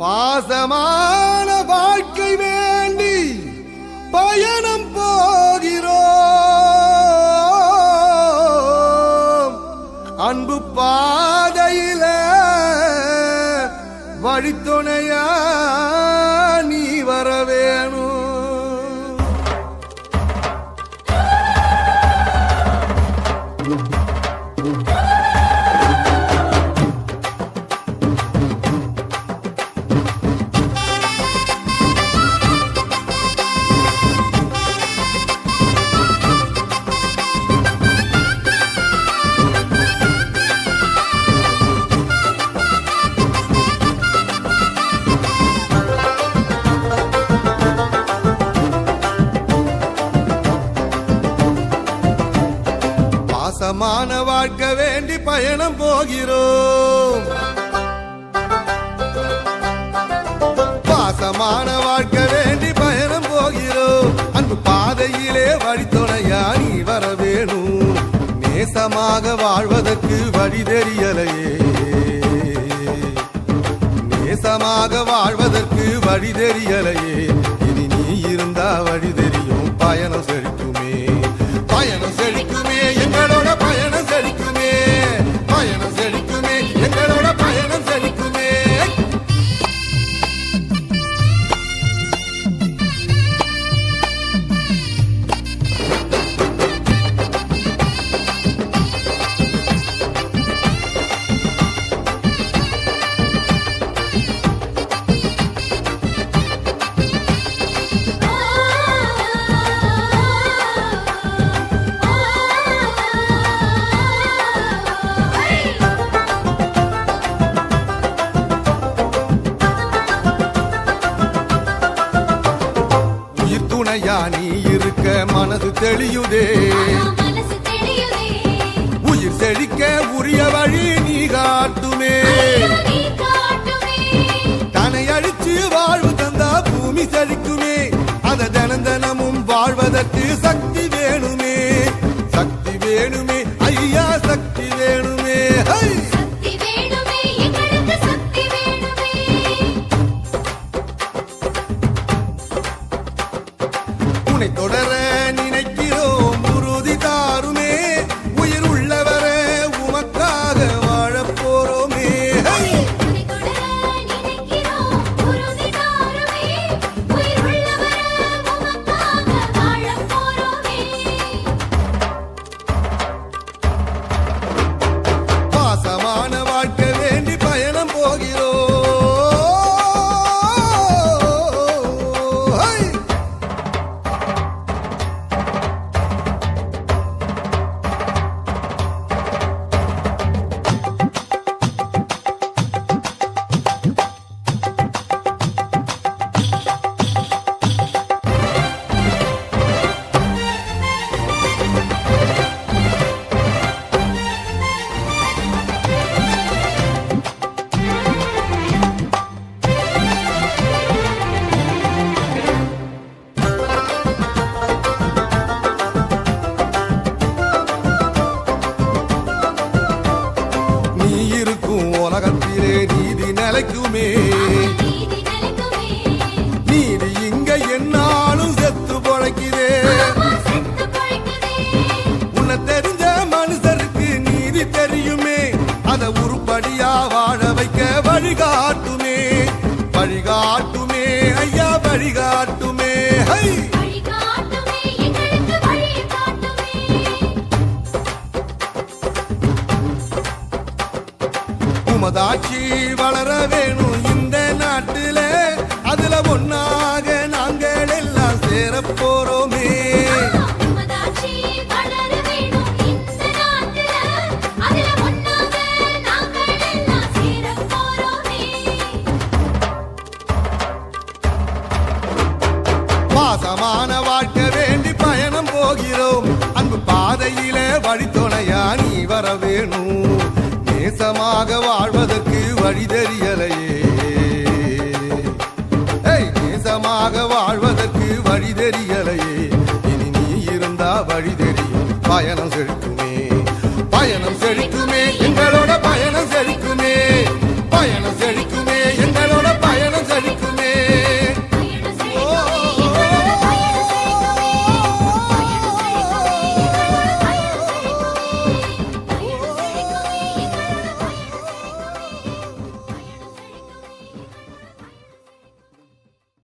பாசமான வாழ்க்கை வேண்டி பயணம் போகிறோம். அன்பு பாதையில வழித்துணையா பாசமான வாழ்க்கை வேண்டி பயணம் போகிறோம். பாசமான வாழ்க்கை வேண்டி பயணம் போகிறோம். அன்பு பாதையிலே வழித்துணையா நீ வர வேணும். நேசமாக வாழ்வதற்கு வழி தெரியலையே. நேசமாக வாழ்வதற்கு வழி தெரியலையே. இனி நீ இருந்தா வழி தெளியுதே. உயிர் செழிக்க உரிய வழி நீ காட்டுமே நீ காட்டுமே. தன்னை அழிச்சு வாழ்வு தந்தா பூமி செழிக்குமே. அத தினம் தினமும் வாழ்வதற்கு சக்தி 해 நிலைக்குமே நீதி இங்க என்னாலும் செத்து பொழைக்குதே. உன்னை தெரிஞ்ச மனுஷருக்கு நீதி தெரியுமே. அதை உருப்படியா வாழ வைக்க வழிகாட்டுமே. போறோமே. உமதாட்சி வளர வேணும் இந்த நாட்டுல. அதுல ஒன்னாக நாங்கள் எல்லாம் சேரப் போறோமே. பாசமான வாழ்க்கை வேண்டி பயணம் போகிறோம். அன்பு பாதையில வழித்துணையா நீ வர வேணும். நேசமாக வாழ்வதற்கு வழி தெரியலையே. நேசமாக வாழ்வதற்கு வழி தெரியலையே. இனி நீ இருந்தா வழி தெரியும். பயணம் செழிக்குமே. பயணம் செழிக்குமே